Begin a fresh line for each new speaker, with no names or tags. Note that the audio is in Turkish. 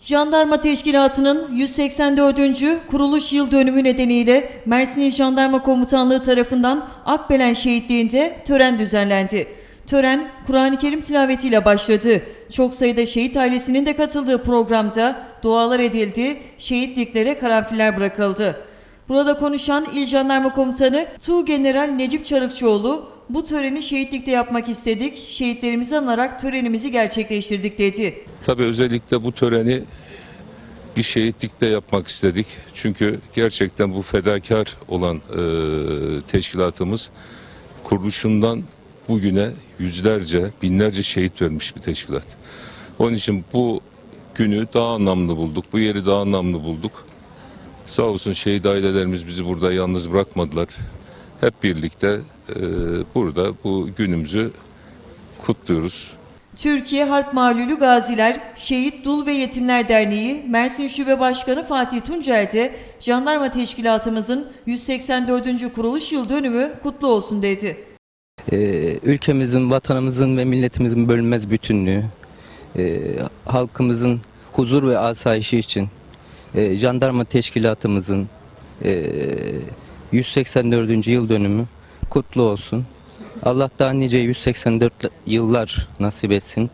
Jandarma Teşkilatı'nın 184. kuruluş yıl dönümü nedeniyle Mersin İl Jandarma Komutanlığı tarafından Akbelen şehitliğinde tören düzenlendi. Tören Kur'an-ı Kerim tilavetiyle başladı. Çok sayıda şehit ailesinin de katıldığı programda dualar edildi, şehitliklere karanfiller bırakıldı. Burada konuşan İl Jandarma Komutanı Tuğ General Necip Çarıkçıoğlu, bu töreni şehitlikte yapmak istedik, şehitlerimizi anarak törenimizi gerçekleştirdik dedi.
Tabii özellikle bu töreni bir şehitlikte yapmak istedik. Çünkü gerçekten bu fedakar olan e, teşkilatımız kuruluşundan bugüne yüzlerce, binlerce şehit vermiş bir teşkilat. Onun için bu günü daha anlamlı bulduk, bu yeri daha anlamlı bulduk. Sağ olsun şehit ailelerimiz bizi burada yalnız bırakmadılar. Hep birlikte e, burada bu günümüzü kutluyoruz.
Türkiye Harp Malulü Gaziler, Şehit Dul ve Yetimler Derneği, Mersin Şube Başkanı Fatih Tuncer de Jandarma Teşkilatımızın 184. kuruluş yıl dönümü kutlu olsun dedi.
Ee, ülkemizin, vatanımızın ve milletimizin bölünmez bütünlüğü, e, halkımızın huzur ve asayişi için e, jandarma teşkilatımızın e, 184. yıl dönümü kutlu olsun. Allah daha nice 184 yıllar nasip etsin.